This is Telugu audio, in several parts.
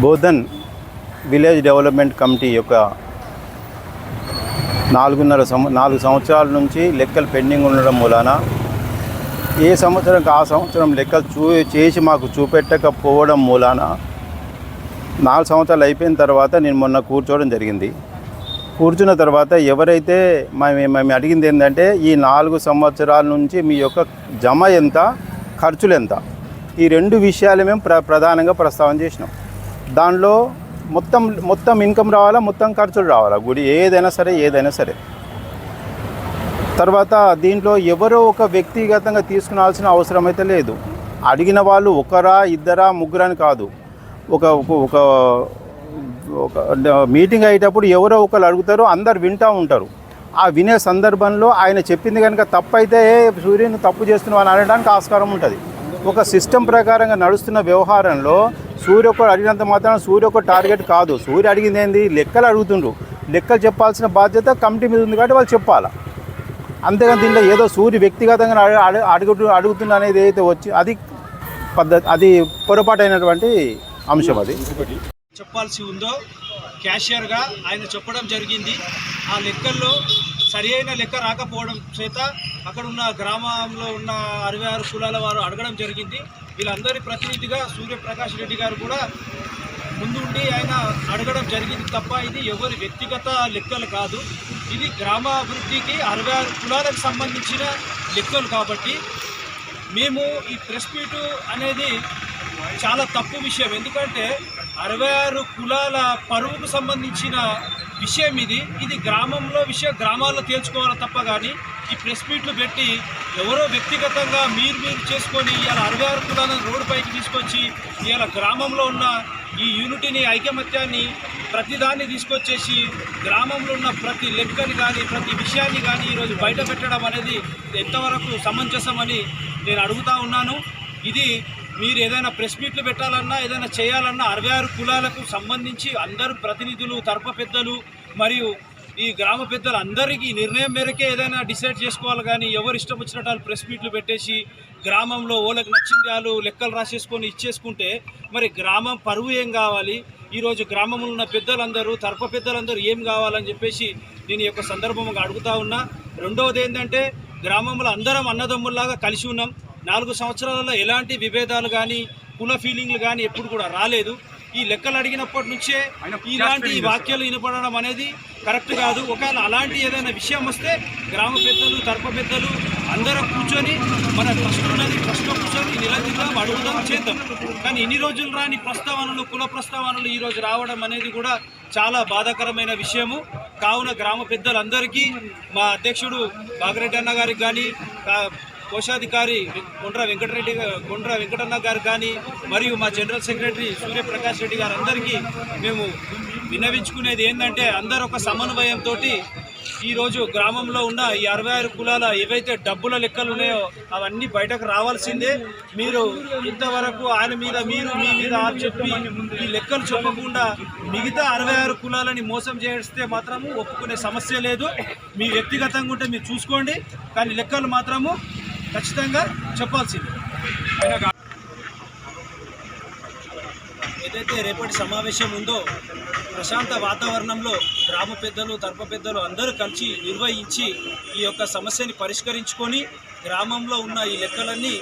బోధన్ విలేజ్ డెవలప్మెంట్ కమిటీ యొక్క నాలుగున్నర సంవ నాలుగు సంవత్సరాల నుంచి లెక్కలు పెండింగ్ ఉండడం మూలాన ఏ సంవత్సరం ఆ సంవత్సరం లెక్కలు చూ చేసి మాకు చూపెట్టకపోవడం మూలాన నాలుగు సంవత్సరాలు అయిపోయిన తర్వాత నేను మొన్న కూర్చోవడం జరిగింది. కూర్చున్న తర్వాత ఎవరైతే మేము మేము అడిగింది ఏంటంటే ఈ నాలుగు సంవత్సరాల నుంచి మీ యొక్క జమ ఎంత ఖర్చులు ఎంత? ఈ రెండు విషయాలు మేము ప్ర ప్రధానంగా ప్రస్తావన చేసినాం. దానిలో మొత్తం మొత్తం ఇన్కమ్ రావాలా మొత్తం ఖర్చులు రావాలా? గుడి ఏదైనా సరే ఏదైనా సరే. తర్వాత దీంట్లో ఎవరో ఒక వ్యక్తిగతంగా తీసుకునాల్సిన అవసరం అయితే లేదు. అడిగిన వాళ్ళు ఒకరా ఇద్దరా ముగ్గురని కాదు. ఒక ఒక- ఒక మీటింగ్ అయ్యేటప్పుడు ఎవరో ఒకరు అడుగుతారు అందరు వింటూ ఉంటారు. ఆ వినే సందర్భంలో ఆయన చెప్పింది కనుక తప్పు అయితే "ఏ, సూర్యుని తప్పు చేస్తున్నావు అని అనడానికి ఆస్కారం ఉంటుంది. ఒక సిస్టమ్ ప్రకారంగా నడుస్తున్న వ్యవహారంలో సూర్య ఒకరు అడిగినంత మాత్రం సూర్య ఒక టార్గెట్ కాదు. సూర్య అడిగింది ఏంది? లెక్కలు అడుగుతుండ్రు. లెక్కలు చెప్పాల్సిన బాధ్యత కమిటీ మీద ఉంది కాబట్టి వాళ్ళు చెప్పాలా? అంతేగాని దీంట్లో ఏదో సూర్య వ్యక్తిగతంగా అడు- అడుగుతున్న అనేది ఏదైతే వచ్చి అది పద్ధతి అది పొరపాటైనటువంటి అంశం అది. చెప్పాల్సి ఉందో క్యాషియర్గా ఆయన చెప్పడం జరిగింది. ఆ లెక్కల్లో సరి అయిన లెక్క రాకపోవడం చేత అక్కడ ఉన్న గ్రామంలో ఉన్న అరవై ఆరు కులాల వారు అడగడం జరిగింది. వీళ్ళందరి ప్రతినిధిగా సూర్యప్రకాష్ రెడ్డి గారు కూడా ముందుండి ఆయన అడగడం జరిగింది తప్ప ఇది ఎవరి వ్యక్తిగత లెక్కలు కాదు. ఇది గ్రామ అభివృద్ధికి అరవై ఆరు కులాలకు సంబంధించిన లెక్కలు కాబట్టి మేము ఈ ప్రెస్ మీటు అనేది చాలా తప్పు విషయం. ఎందుకంటే అరవై ఆరు కులాల పరువుకు సంబంధించిన విషయం ఇది. ఇది గ్రామంలో విషయం గ్రామాల్లో తేల్చుకోవాలి తప్ప కానీ ఈ ప్రెస్ మీట్లు పెట్టి ఎవరో వ్యక్తిగతంగా మీరు మీరు చేసుకొని ఇవాళ అరవై ఆరు కులాలను రోడ్డు పైకి తీసుకొచ్చి ఇవాళ గ్రామంలో ఉన్న ఈ యూనిటీని ఐకమత్యాన్ని ప్రతిదాన్ని తీసుకొచ్చేసి గ్రామంలో ఉన్న ప్రతి లెక్కని కానీ ప్రతి విషయాన్ని కానీ ఈరోజు బయట పెట్టడం అనేది ఎంతవరకు సమంజసమని నేను అడుగుతా ఉన్నాను. ఇది మీరు ఏదైనా ప్రెస్ మీట్లు పెట్టాలన్నా ఏదైనా చేయాలన్నా అరవై ఆరు కులాలకు సంబంధించి అందరు ప్రతినిధులు తర్ప పెద్దలు మరియు ఈ గ్రామ పెద్దలు అందరికీ నిర్ణయం మేరకే ఏదైనా డిసైడ్ చేసుకోవాలి కానీ ఎవరు ఇష్టం వచ్చినట్టు వాళ్ళు ప్రెస్ మీట్లు పెట్టేసి గ్రామంలో ఓళ్ళకి నచ్చింది వాళ్ళు లెక్కలు రాసేసుకొని ఇచ్చేసుకుంటే మరి గ్రామం పరువు ఏం కావాలి? ఈరోజు గ్రామంలో ఉన్న పెద్దలందరూ తర్ప పెద్దలందరూ ఏం కావాలని చెప్పేసి నేను ఈ యొక్క సందర్భంగా అడుగుతా ఉన్నా. రెండవది ఏంటంటే గ్రామంలో అందరం అన్నదమ్ముల్లాగా కలిసి ఉన్నాం. నాలుగు సంవత్సరాలలో ఎలాంటి విభేదాలు కానీ కుల ఫీలింగ్లు కానీ ఎప్పుడు కూడా రాలేదు. ఈ లెక్కలు అడిగినప్పటి నుంచే ఇలాంటి వాక్యాలు వినపడడం అనేది కరెక్ట్ కాదు. ఒకవేళ అలాంటి ఏదైనా విషయం వస్తే గ్రామ పెద్దలు తరప పెద్దలు అందరం కూర్చొని మన ప్రశ్న ఉన్నది ప్రశ్న కూర్చొని నిలదీద్దాం అడుగుదాం చేద్దాం. కానీ ఇన్ని రోజులు రాని ప్రస్తావనలు కుల ప్రస్తావనలు ఈ రోజు రావడం అనేది కూడా చాలా బాధాకరమైన విషయము. కావున గ్రామ పెద్దలందరికీ మా అధ్యక్షుడు బాగిరెడ్డి అన్న గారికి కానీ కోశాధికారి కొండ్ర వెంకటరెడ్డి కొండ్ర వెంకటన్న గారు కానీ మరియు మా జనరల్ సెక్రటరీ సూర్యప్రకాష్ రెడ్డి గారు అందరికీ మేము విన్నవించుకునేది ఏంటంటే అందరూ ఒక సమన్వయంతో ఈరోజు గ్రామంలో ఉన్న ఈ అరవై ఆరు కులాల ఏవైతే డబ్బుల లెక్కలు ఉన్నాయో అవన్నీ బయటకు రావాల్సిందే. మీరు ఇంతవరకు ఆయన మీద మీరు మీ మీద ఆ చెప్పి ఈ లెక్కలు చెప్పకుండా మిగతా అరవై ఆరు కులాలని మోసం చేస్తే మాత్రము ఒప్పుకునే సమస్య లేదు. మీ వ్యక్తిగతంగా ఉంటే మీరు చూసుకోండి. కానీ లెక్కలు మాత్రము ఖచ్చితంగా చెప్పాల్సింది. ఏదైతే రేపటి సమావేశం ఉందో ప్రశాంత వాతావరణంలో గ్రామ పెద్దలు తర్ప పెద్దలు అందరూ కలిసి నిర్వహించి ఈ యొక్క సమస్యని పరిష్కరించుకొని గ్రామంలో ఉన్న ఈ లెక్కలన్నీ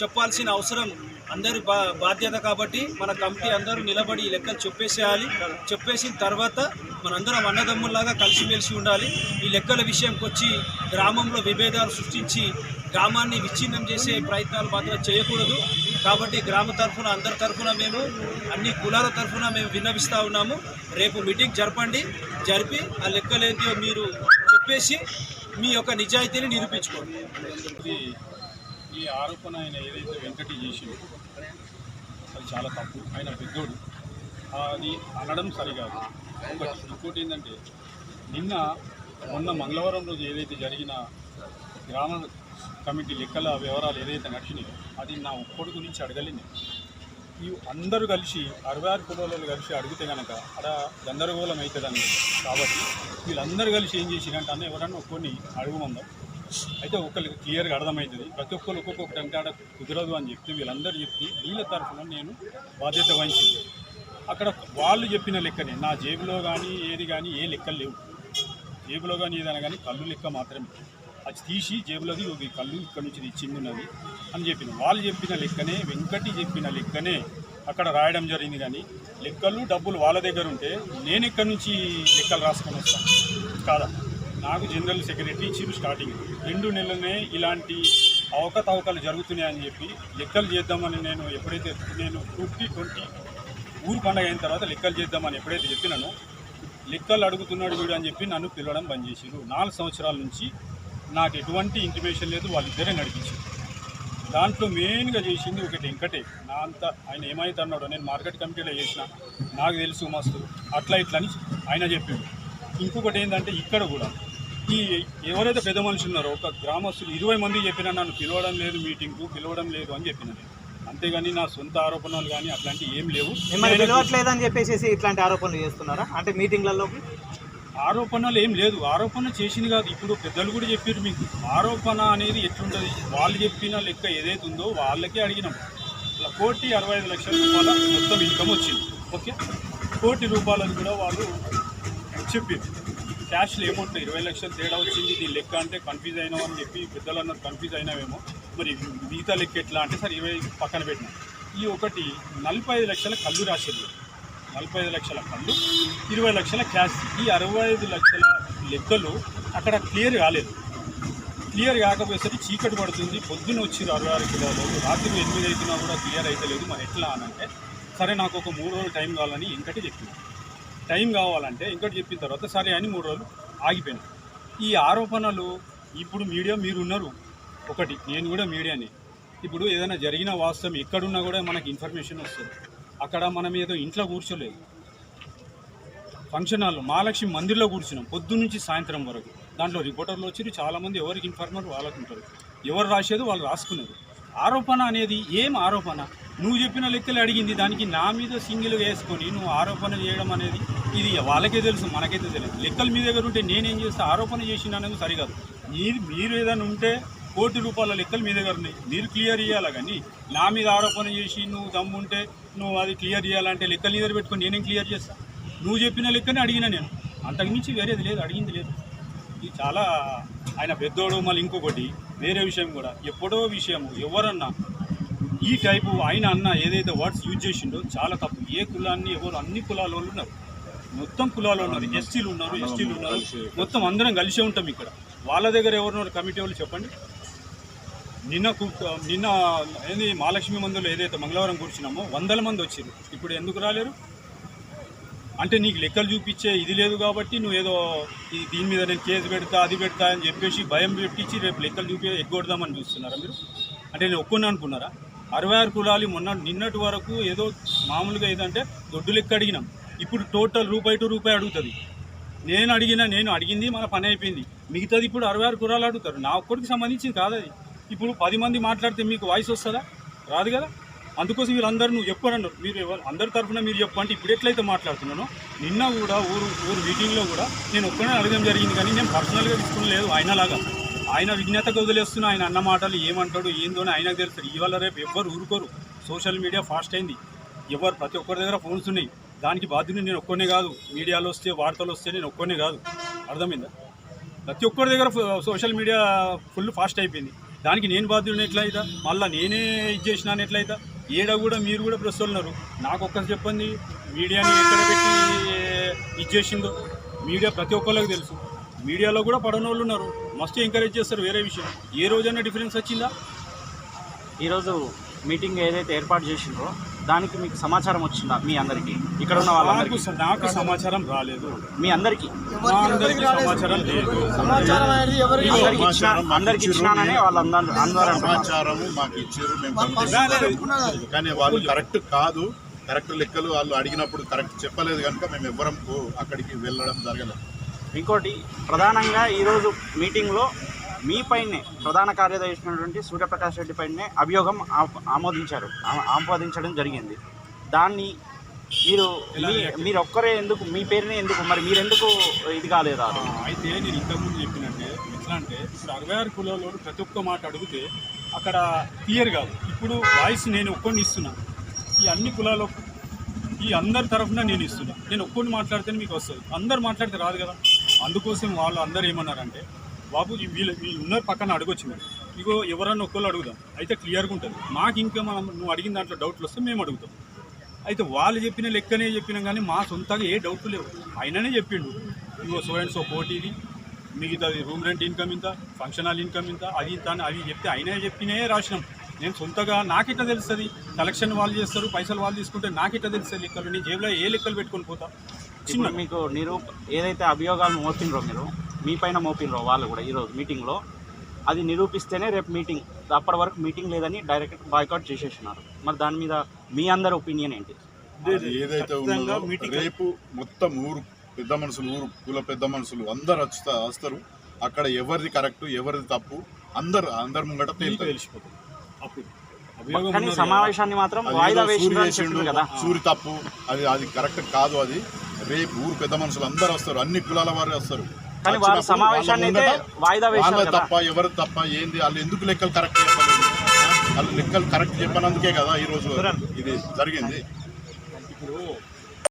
చెప్పాల్సిన అవసరం అందరి బా బాధ్యత కాబట్టి మన కమిటీ అందరూ నిలబడి ఈ లెక్కలు చెప్పేసేయాలి. చెప్పేసిన తర్వాత మనందరం అన్నదమ్ముల్లాగా కలిసిమెలిసి ఉండాలి. ఈ లెక్కల విషయంకి వచ్చి గ్రామంలో విభేదాలు సృష్టించి గ్రామాన్ని విచ్ఛిన్నం చేసే ప్రయత్నాలు మాత్రం చేయకూడదు. కాబట్టి గ్రామ తరఫున అందరి తరఫున మేము అన్ని కులాల తరఫున మేము విన్నవిస్తూ ఉన్నాము. రేపు మీటింగ్ జరపండి జరిపి ఆ లెక్కలేంటియో మీరు చెప్పేసి మీ యొక్క నిజాయితీని నిరూపించుకోండి. ఇది ఈ ఆరోపణ ఆయన ఏదైతే వెంకటి చేసిందో అది చాలా తప్పు. ఆయన పెద్దోడు. అది అనడం సరికాదు ఒకటి ఇంకోటి ఏంటంటే నిన్న మొన్న మంగళవారం రోజు ఏదైతే జరిగిన గ్రామ కమిటీ లెక్కల వివరాలు ఏదైతే నడిచినాయో అది నా ఒక్కడి గురించి అడగలేదు. ఈ అందరూ కలిసి అరవై ఆరు కులాలు కలిసి అడిగితే కనుక అక్కడ గందరగోళం అవుతుందని. కాబట్టి వీళ్ళందరూ కలిసి ఏం చేసిరంటే అన్న ఎవరన్నా ఒక్కొని అడుగుమందాం. అయితే ఒకరికి క్లియర్గా అర్థమవుతుంది. ప్రతి ఒక్కరు ఒక్కొక్కటి అంటే ఆడ కుదరదు అని చెప్తే వీళ్ళందరూ చెప్తే వీళ్ళ తరఫున నేను బాధ్యత వహించింది. అక్కడ వాళ్ళు చెప్పిన లెక్కనే నా జేబులో కానీ ఏది కానీ ఏ లెక్కలు లేవు. జేబులో కానీ ఏదైనా కానీ కళ్ళు లెక్క మాత్రమే. అది తీసి జేబులోకి ఒక కళ్ళు ఇక్కడ నుంచి ఇచ్చింది ఉన్నది అని చెప్పిన వాళ్ళు చెప్పిన లెక్కనే వెంకటి చెప్పిన లెక్కనే అక్కడ రాయడం జరిగింది కానీ లెక్కలు డబ్బులు వాళ్ళ దగ్గర ఉంటే నేను ఇక్కడి నుంచి లెక్కలు రాసుకొని వస్తాను కాదా? నాకు జనరల్ సెక్రటరీ ఇచ్చిండు స్టార్టింగ్. రెండు నెలలనే ఇలాంటి అవకతవకలు జరుగుతున్నాయని చెప్పి లెక్కలు చేద్దామని నేను ఎప్పుడైతే నేను ట్వంటీ ట్వంటీ ఊరు పండగ అయిన తర్వాత లెక్కలు చేద్దామని ఎప్పుడైతే చెప్పినానో లెక్కలు అడుగుతున్నాడు వీడు అని చెప్పి నన్ను పిలవడం బంద్ చేసిరు నాలుగు సంవత్సరాల నుంచి నాకు ఎటువంటి ఇంటిమేషన్ లేదు వాళ్ళిద్దరే నడిపించారు. దాంట్లో మెయిన్గా చేసింది ఒకటి వెంకటే నా అంత ఆయన ఏమైతే అన్నాడో నేను మార్కెట్ కమిటీలో చేసిన నాకు తెలుసు మస్తు అట్లా ఇట్లా అని ఆయన చెప్పిండు. ఇంకొకటి ఏంటంటే ఇక్కడ కూడా ఈ ఎవరైతే పెద్ద మనుషులు ఉన్నారో ఒక గ్రామస్తులు ఇరవై మంది చెప్పినా నన్ను పిలవడం లేదు మీటింగ్కు పిలవడం లేదు అని చెప్పిన నేను. అంతేగాని నా సొంత ఆరోపణలు కానీ అట్లాంటివి ఏం లేవు. పిలవట్లేదని చెప్పేసి ఇట్లాంటి ఆరోపణలు చేస్తున్నారా? అంటే మీటింగ్లలోకి? ఆరోపణలు ఏం లేదు. ఆరోపణ చేసింది కాదు. ఇప్పుడు పెద్దలు కూడా చెప్పారు మీకు. ఆరోపణ అనేది ఎట్లుంటుంది? వాళ్ళు చెప్పిన లెక్క ఏదైతే ఉందో వాళ్ళకే అడిగినాం. ఇట్లా కోటి అరవై ఐదు లక్షల రూపాయల మొత్తం ఇన్కమ్ వచ్చింది. ఓకే? కోటి రూపాయలని కూడా వాళ్ళు చెప్పారు క్యాష్లు ఏమౌంట్ ఇరవై లక్షలు తేడా వచ్చింది. దీని లెక్క అంటే కన్ఫ్యూజ్ అయినాం అని చెప్పి పెద్దలు అన్నారు కన్ఫ్యూజ్ అయినావేమో. మరి మిగతా లెక్క ఎట్లా అంటే సరే ఇరవై పక్కన పెట్టినాం. ఈ ఒకటి నలభై ఐదు లక్షల కళ్ళు రాసేది నలభై ఐదు లక్షల ఫండ్ ఇరవై లక్షల క్యాష్. ఈ అరవై ఐదు లక్షల లెక్కలు అక్కడ క్లియర్ కాలేదు. క్లియర్ కాకపోయేసరికి చీకటి పడుతుంది. పొద్దున వచ్చి అరవై ఆరు కిలోలు రాత్రి ఎనిమిది అవుతున్నా కూడా క్లియర్ అయితే లేదు మరి ఎట్లా అనంటే సరే నాకు ఒక మూడు రోజులు టైం కావాలని ఇంకటి చెప్పింది టైం కావాలంటే ఇంకటి చెప్పిన తర్వాత సరే అని మూడు రోజులు ఆగిపోయింది ఈ ఆరోపణలు ఇప్పుడు మీడియా మీరున్నారు. ఒకటి నేను కూడా మీడియాని. ఇప్పుడు ఏదైనా జరిగిన వాస్తవం ఎక్కడున్నా కూడా మనకి ఇన్ఫర్మేషన్ వస్తుంది. అక్కడ మనం ఏదో ఇంట్లో కూర్చోలేదు. ఫంక్షన్ హాల్లో మహాలక్ష్మి మందిర్లో కూర్చున్నాం పొద్దు నుంచి సాయంత్రం వరకు. దాంట్లో రిపోర్టర్లు వచ్చి చాలామంది ఎవరికి ఇన్ఫర్మర్ వాళ్ళకు ఉంటారు. ఎవరు రాసేది వాళ్ళు రాసుకున్నారు. ఆరోపణ అనేది ఏం ఆరోపణ? నువ్వు చెప్పిన లెక్కలు అడిగింది దానికి నా మీద సింగిల్ వేసుకొని నువ్వు ఆరోపణ చేయడం అనేది ఇది వాళ్ళకే తెలుసు మనకైతే తెలియదు. లెక్కలు మీ దగ్గర ఉంటే నేనేం చేస్తే? ఆరోపణ చేసిన అనేది సరికాదు. మీరు మీరు ఏదైనా ఉంటే కోటి రూపాయల లెక్కలు మీ దగ్గర ఉన్నాయి. మీరు క్లియర్ చేయాలి కానీ? నా మీద ఆరోపణ చేసి నువ్వు దమ్ముంటే నువ్వు అది క్లియర్ చేయాలంటే లెక్కలు నీ దగ్గర పెట్టుకొని నేనేం క్లియర్ చేస్తాను నువ్వు చెప్పిన లెక్కనే అడిగిన నేను. అంతకుమించి వేరేది లేదు అడిగింది లేదు. ఇది చాలా ఆయన పెద్దోడు మళ్ళీ ఇంకొకటి వేరే విషయం కూడా. ఎప్పుడో విషయము ఎవరన్నా ఈ టైపు ఆయన అన్న ఏదైతే వర్డ్స్ యూజ్ చేసిండో చాలా తప్పు. ఏ కులాన్ని ఎవరు అన్ని కులాల వాళ్ళు ఉన్నారు. మొత్తం కులాలు ఉన్నారు. ఎస్టీలు ఉన్నారు ఎస్టీలు ఉన్నారు. మొత్తం అందరం కలిసే ఉంటాం ఇక్కడ. వాళ్ళ దగ్గర ఎవరున్నారు కమిటీ వాళ్ళు చెప్పండి. నిన్న నిన్న ఏంది మహాలక్ష్మి మందులో ఏదైతే మంగళవారం కూర్చున్నామో వందల మంది వచ్చారు ఇప్పుడు ఎందుకు రాలేరు? అంటే నీకు లెక్కలు చూపించే ఇది లేదు కాబట్టి నువ్వు ఏదో దీని మీద నేను కేసు పెడతా అది పెడతా అని చెప్పేసి భయం పెట్టించి రేపు లెక్కలు చూపి ఎగ్గొడదామని చూస్తున్నారా మీరు? అంటే నేను ఒక్కని అనుకున్నారా? అరవై ఆరు కులాలు మొన్న నిన్నటి వరకు ఏదో మామూలుగా ఏదంటే దొడ్డు లెక్క అడిగినాం. ఇప్పుడు టోటల్ రూపాయి టు రూపాయి అడుగుతుంది. నేను అడిగిన నేను అడిగింది మన పని అయిపోయింది. మిగతాది ఇప్పుడు అరవై ఆరు కురాలు అడుగుతారు. నా ఒక్కడికి సంబంధించింది కాదు అది ఇప్పుడు పది మంది మాట్లాడితే మీకు వాయిస్ వస్తుందా? రాదు కదా? అందుకోసం వీళ్ళందరూ నువ్వు చెప్పనన్నారు మీరు ఎవరు అందరి తరఫున మీరు చెప్పు అంటే ఇప్పుడు ఎట్లయితే మాట్లాడుతున్నానో నిన్న కూడా ఊరు ఊరు మీటింగ్లో కూడా నేను ఒక్కనే అడగడం జరిగింది కానీ నేను పర్సనల్గా తీసుకునలేదు ఆయనలాగా. ఆయన విజ్ఞతకు వదిలేస్తున్న ఆయన అన్న మాటలు ఏమంటాడు ఏందో అని ఆయనకు తెలుస్తారు ఇవాళ రేపు ఎవ్వరు ఊరుకోరు. సోషల్ మీడియా ఫాస్ట్ అయింది. ఎవరు ప్రతి ఒక్కరి దగ్గర ఫోన్స్ ఉన్నాయి. దానికి బాధ్యుని నేను ఒక్కనే కాదు. మీడియాలో వస్తే వార్తలు వస్తే నేను ఒక్కనే కాదు. అర్థమైందా? ప్రతి ఒక్కరి దగ్గర సోషల్ మీడియా ఫుల్ ఫాస్ట్ అయిపోయింది. దానికి నేను బాధ్యుడిని ఎట్లయితా? మళ్ళీ నేనే ఇది చేసినాను ఎట్లయితా? ఏడ కూడా మీరు కూడా ప్రెస్ ఉన్నారు. నాకు ఒక్కసారి చెప్పండి మీడియాని ఎక్కడ పెట్టి ఇది చేసిందో? మీడియా ప్రతి ఒక్కళ్ళకి తెలుసు. మీడియాలో కూడా పడని వాళ్ళు ఉన్నారు. మస్తు ఎంకరేజ్ చేస్తారు వేరే విషయం. ఏ రోజైనా డిఫరెన్స్ వచ్చిందా? ఈరోజు మీటింగ్ ఏదైతే ఏర్పాటు చేసిందో దానికి మీకు సమాచారం వచ్చిందా మీ అందరికీ? ఇక్కడ ఉన్న వాళ్ళందరికీ? నాకు సమాచారం రాలేదు. మీ అందరికీ? మా అందరికీ సమాచారం లేదు. అందరికి ఇచ్చిన అందరికి ఇచ్చినానని వాళ్ళందరూ అందరూ సమాచారము మాకు ఇచ్చారు మేము. కానీ వాళ్ళు కరెక్ట్ కాదు. కరెక్ట్ లెక్కలు వాళ్ళు అడిగినప్పుడు కరెక్ట్ చెప్పలేదు కనుక మేము ఎవ్వరం పో- అక్కడికి వెళ్ళడం జరగలేదు. ఇంకోటి ప్రధానంగా ఈరోజు మీటింగ్లో మీ పైనే ప్రధాన కార్యదర్శి అయినటువంటి సూర్యప్రకాష్ రెడ్డి పైనే అభియోగం ఆమోదించారు ఆమోదించడం జరిగింది. దాన్ని మీరు మీరు ఒక్కరే ఎందుకు మీ పేరునే ఎందుకు మరి మీరెందుకు ఇది కాలేదా? అయితే నేను ఇంతకుముందు చెప్పినట్టే ఎట్లా అంటే ఇప్పుడు అరవై ఆరు ప్రతి ఒక్క మాట అడిగితే అక్కడ క్లియర్ కాదు. ఇప్పుడు వాయిస్ నేను ఒక్కొని ఇస్తున్నాను ఈ అన్ని కులాలకు ఈ అందరి తరఫున నేను ఇస్తున్నాను నేను ఒక్కొని మాట్లాడితేనే మీకు వస్తుంది. అందరు మాట్లాడితే రాదు కదా. అందుకోసం వాళ్ళు అందరు ఏమన్నారంటే బాబు వీళ్ళు వీళ్ళు ఉన్నారు పక్కన అడగొచ్చు మీరు. ఇగో ఎవరన్నా ఒక్కళ్ళు అడుగుదాం. అయితే క్లియర్గా ఉంటుంది. మాకు ఇంకా మనం నువ్వు అడిగిన దాంట్లో డౌట్లు వస్తే మేము అడుగుతాం. అయితే వాళ్ళు చెప్పిన లెక్కనే చెప్పినాం కానీ మా సొంతంగా ఏ డౌట్ లేవు. ఆయననే చెప్పిండు. ఇగో సో అండ్ సో పోటీది మిగతాది రూమ్ రెంట్ ఇన్కమ్ ఇంత ఫంక్షన్ హాల్ ఇన్కమ్ ఇంత అది ఇంత అని అవి చెప్తే ఆయనే చెప్పినే రాసినాం. నేను సొంతగా నాకెట్లా తెలుస్తుంది? కలెక్షన్ వాళ్ళు చేస్తారు పైసలు వాళ్ళు తీసుకుంటే నాకెట్లా తెలుస్తుంది లెక్కలు? నేను జేబులో ఏ లెక్కలు పెట్టుకొని పోతా? చిన్న మీకు నిరూప ఏదైతే అభియోగాలు మోస్తుండ్రో మీరు మీ పైన మోపిండ్రో వాళ్ళు కూడా ఈరోజు మీటింగ్లో అది నిరూపిస్తేనే రేపు మీటింగ్ అప్పటి వరకు మీటింగ్ లేదని డైరెక్ట్ బాయ్కాట్ చేసేసినారు. మరి దాని మీద మీ అందరి ఒపీనియన్ ఏంటి? అది ఏదైతే మీటింగ్ రేపు మొత్తం ఊరు పెద్ద మనుషులు ఊరు కుల పెద్ద మనుషులు అందరు వచ్చుతా వస్తారు. అక్కడ ఎవరిది కరెక్ట్ ఎవరిది తప్పు అందరు అందరు ముంగట తెలిసిపోతుంది. అప్పుడు కదా. సమావేశాన్ని మాత్రం వాయిదా కదా. సూరి తప్పు అది అది కరెక్ట్ కాదు అది. రేపు ఊరు పెద్ద మనుషులు అందరు వస్తారు అన్ని కులాల వారు వస్తారు. కానీ వచ్చినప్పుడు సమావేశాన్ని అయితే వాయిదా వేశారు వాళ్ళ కదా. తప్ప ఎవరు తప్ప ఏంది వాళ్ళు ఎందుకు లెక్కలు కరెక్ట్ చెప్పలేదు? వాళ్ళు లెక్కలు కరెక్ట్ చెప్పినందుకే కదా ఈ రోజు ఇది జరిగింది. ఇప్పుడు